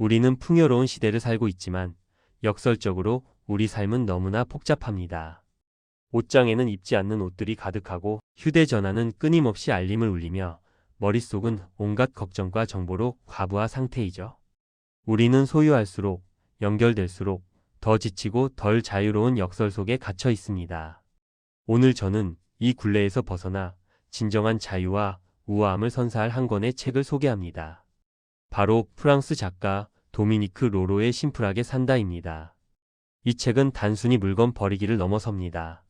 우리는 풍요로운 시대를 살고 있지만 역설적으로 우리 삶은 너무나 복잡합니다. 옷장에는 입지 않는 옷들이 가득하고 휴대전화는 끊임없이 알림을 울리며 머릿속은 온갖 걱정과 정보로 과부하 상태이죠. 우리는 소유할수록 연결될수록 더 지치고 덜 자유로운 역설 속에 갇혀 있습니다. 오늘 저는 이 굴레에서 벗어나 진정한 자유와 우아함을 선사할 한 권의 책을 소개합니다. 바로 프랑스 작가 도미니크 로로의 심플하게 산다입니다. 이 책은 단순히 물건 버리기를 넘어섭니다.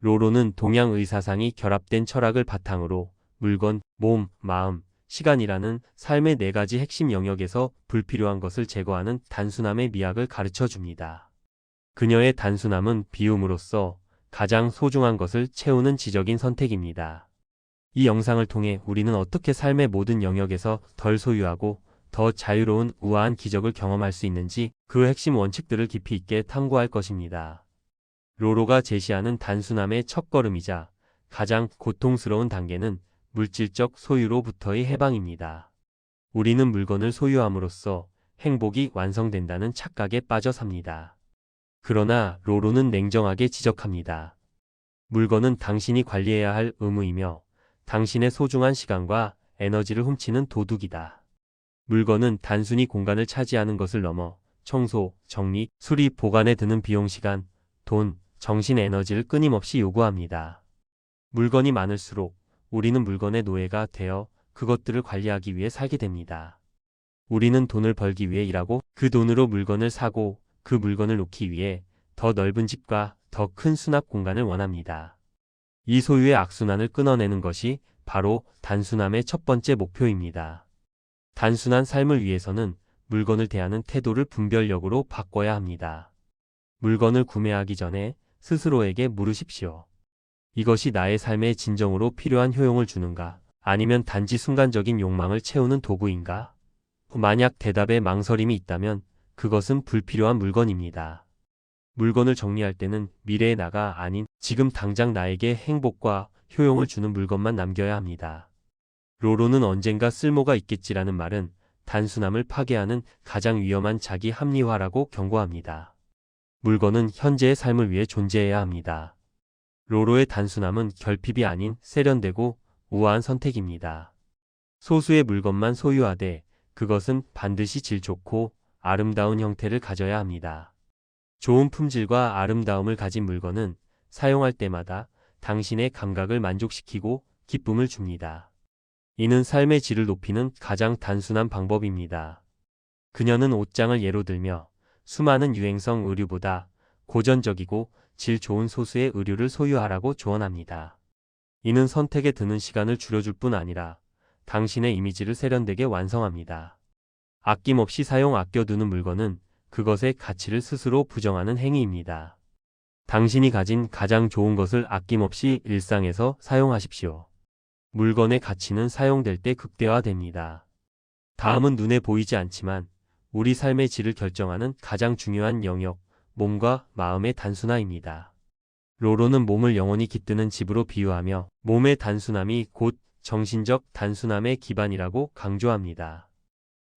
로로는 동양 의사상이 결합된 철학을 바탕으로 물건, 몸, 마음, 시간이라는 삶의 네 가지 핵심 영역에서 불필요한 것을 제거하는 단순함의 미학을 가르쳐 줍니다. 그녀의 단순함은 비움으로써 가장 소중한 것을 채우는 지적인 선택입니다. 이 영상을 통해 우리는 어떻게 삶의 모든 영역에서 덜 소유하고 더 자유로운 우아한 기적을 경험할 수 있는지 그 핵심 원칙들을 깊이 있게 탐구할 것입니다. 로로가 제시하는 단순함의 첫걸음이자 가장 고통스러운 단계는 물질적 소유로부터의 해방입니다. 우리는 물건을 소유함으로써 행복이 완성된다는 착각에 빠져 삽니다. 그러나 로로는 냉정하게 지적합니다. 물건은 당신이 관리해야 할 의무이며 당신의 소중한 시간과 에너지를 훔치는 도둑이다. 물건은 단순히 공간을 차지하는 것을 넘어 청소, 정리, 수리, 보관에 드는 비용 시간, 돈, 정신 에너지를 끊임없이 요구합니다. 물건이 많을수록 우리는 물건의 노예가 되어 그것들을 관리하기 위해 살게 됩니다. 우리는 돈을 벌기 위해 일하고 그 돈으로 물건을 사고 그 물건을 놓기 위해 더 넓은 집과 더 큰 수납 공간을 원합니다. 이 소유의 악순환을 끊어내는 것이 바로 단순함의 첫 번째 목표입니다. 단순한 삶을 위해서는 물건을 대하는 태도를 분별력으로 바꿔야 합니다. 물건을 구매하기 전에 스스로에게 물으십시오. 이것이 나의 삶에 진정으로 필요한 효용을 주는가? 아니면 단지 순간적인 욕망을 채우는 도구인가? 만약 대답에 망설임이 있다면 그것은 불필요한 물건입니다. 물건을 정리할 때는 미래의 나가 아닌 지금 당장 나에게 행복과 효용을 주는 물건만 남겨야 합니다. 로로는 언젠가 쓸모가 있겠지라는 말은 단순함을 파괴하는 가장 위험한 자기 합리화라고 경고합니다. 물건은 현재의 삶을 위해 존재해야 합니다. 로로의 단순함은 결핍이 아닌 세련되고 우아한 선택입니다. 소수의 물건만 소유하되 그것은 반드시 질 좋고 아름다운 형태를 가져야 합니다. 좋은 품질과 아름다움을 가진 물건은 사용할 때마다 당신의 감각을 만족시키고 기쁨을 줍니다. 이는 삶의 질을 높이는 가장 단순한 방법입니다. 그녀는 옷장을 예로 들며 수많은 유행성 의류보다 고전적이고 질 좋은 소수의 의류를 소유하라고 조언합니다. 이는 선택에 드는 시간을 줄여줄 뿐 아니라 당신의 이미지를 세련되게 완성합니다. 아낌없이 사용 아껴두는 물건은 그것의 가치를 스스로 부정하는 행위입니다. 당신이 가진 가장 좋은 것을 아낌없이 일상에서 사용하십시오. 물건의 가치는 사용될 때 극대화됩니다. 다음은 눈에 보이지 않지만 우리 삶의 질을 결정하는 가장 중요한 영역, 몸과 마음의 단순화입니다. 로로는 몸을 영원히 깃드는 집으로 비유하며 몸의 단순함이 곧 정신적 단순함의 기반이라고 강조합니다.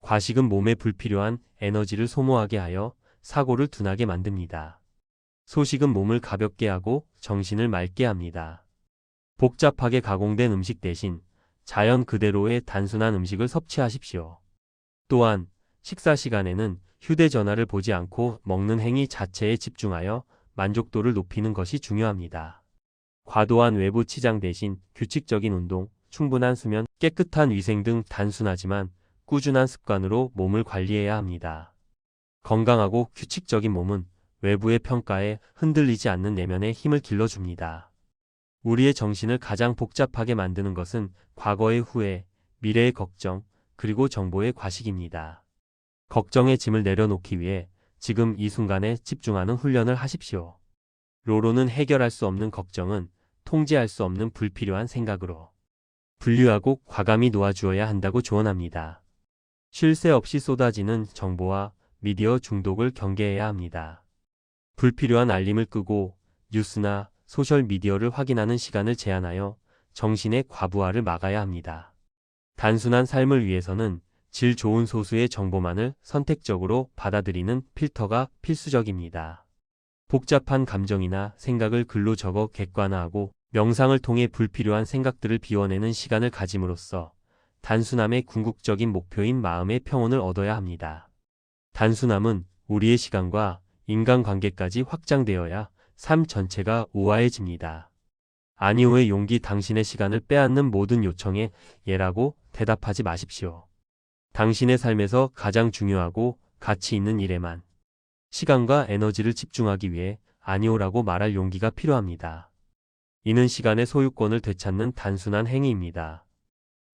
과식은 몸에 불필요한 에너지를 소모하게 하여 사고를 둔하게 만듭니다. 소식은 몸을 가볍게 하고 정신을 맑게 합니다. 복잡하게 가공된 음식 대신 자연 그대로의 단순한 음식을 섭취하십시오. 또한 식사 시간에는 휴대전화를 보지 않고 먹는 행위 자체에 집중하여 만족도를 높이는 것이 중요합니다. 과도한 외부 치장 대신 규칙적인 운동, 충분한 수면, 깨끗한 위생 등 단순하지만 꾸준한 습관으로 몸을 관리해야 합니다. 건강하고 규칙적인 몸은 외부의 평가에 흔들리지 않는 내면의 힘을 길러줍니다. 우리의 정신을 가장 복잡하게 만드는 것은 과거의 후회, 미래의 걱정, 그리고 정보의 과식입니다. 걱정의 짐을 내려놓기 위해 지금 이 순간에 집중하는 훈련을 하십시오. 로로는 해결할 수 없는 걱정은 통제할 수 없는 불필요한 생각으로 분류하고 과감히 놓아주어야 한다고 조언합니다. 쉴 새 없이 쏟아지는 정보와 미디어 중독을 경계해야 합니다. 불필요한 알림을 끄고 뉴스나 소셜미디어를 확인하는 시간을 제한하여 정신의 과부하를 막아야 합니다. 단순한 삶을 위해서는 질 좋은 소수의 정보만을 선택적으로 받아들이는 필터가 필수적입니다. 복잡한 감정이나 생각을 글로 적어 객관화하고 명상을 통해 불필요한 생각들을 비워내는 시간을 가짐으로써 단순함의 궁극적인 목표인 마음의 평온을 얻어야 합니다. 단순함은 우리의 시간과 인간관계까지 확장되어야 삶 전체가 우아해집니다. 아니오의 용기 당신의 시간을 빼앗는 모든 요청에 예라고 대답하지 마십시오. 당신의 삶에서 가장 중요하고 가치 있는 일에만 시간과 에너지를 집중하기 위해 아니오라고 말할 용기가 필요합니다. 이는 시간의 소유권을 되찾는 단순한 행위입니다.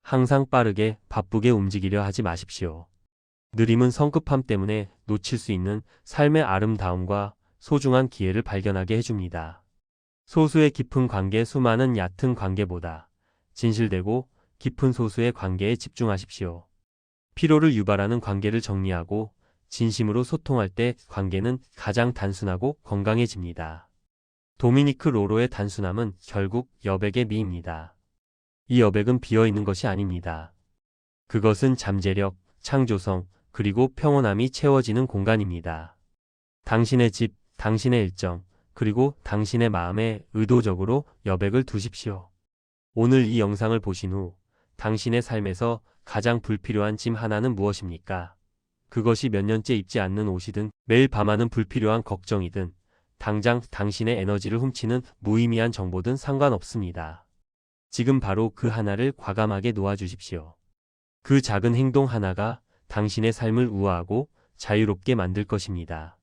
항상 빠르게 바쁘게 움직이려 하지 마십시오. 느림은 성급함 때문에 놓칠 수 있는 삶의 아름다움과 소중한 기회를 발견하게 해줍니다. 소수의 깊은 관계 수많은 얕은 관계보다 진실되고 깊은 소수의 관계에 집중하십시오. 피로를 유발하는 관계를 정리하고 진심으로 소통할 때 관계는 가장 단순하고 건강해집니다. 도미니크 로로의 단순함은 결국 여백의 미입니다. 이 여백은 비어 있는 것이 아닙니다. 그것은 잠재력, 창조성, 그리고 평온함이 채워지는 공간입니다. 당신의 집, 당신의 일정, 그리고 당신의 마음에 의도적으로 여백을 두십시오. 오늘 이 영상을 보신 후 당신의 삶에서 가장 불필요한 짐 하나는 무엇입니까? 그것이 몇 년째 입지 않는 옷이든 매일 밤하는 불필요한 걱정이든 당장 당신의 에너지를 훔치는 무의미한 정보든 상관없습니다. 지금 바로 그 하나를 과감하게 놓아주십시오. 그 작은 행동 하나가 당신의 삶을 우아하고 자유롭게 만들 것입니다.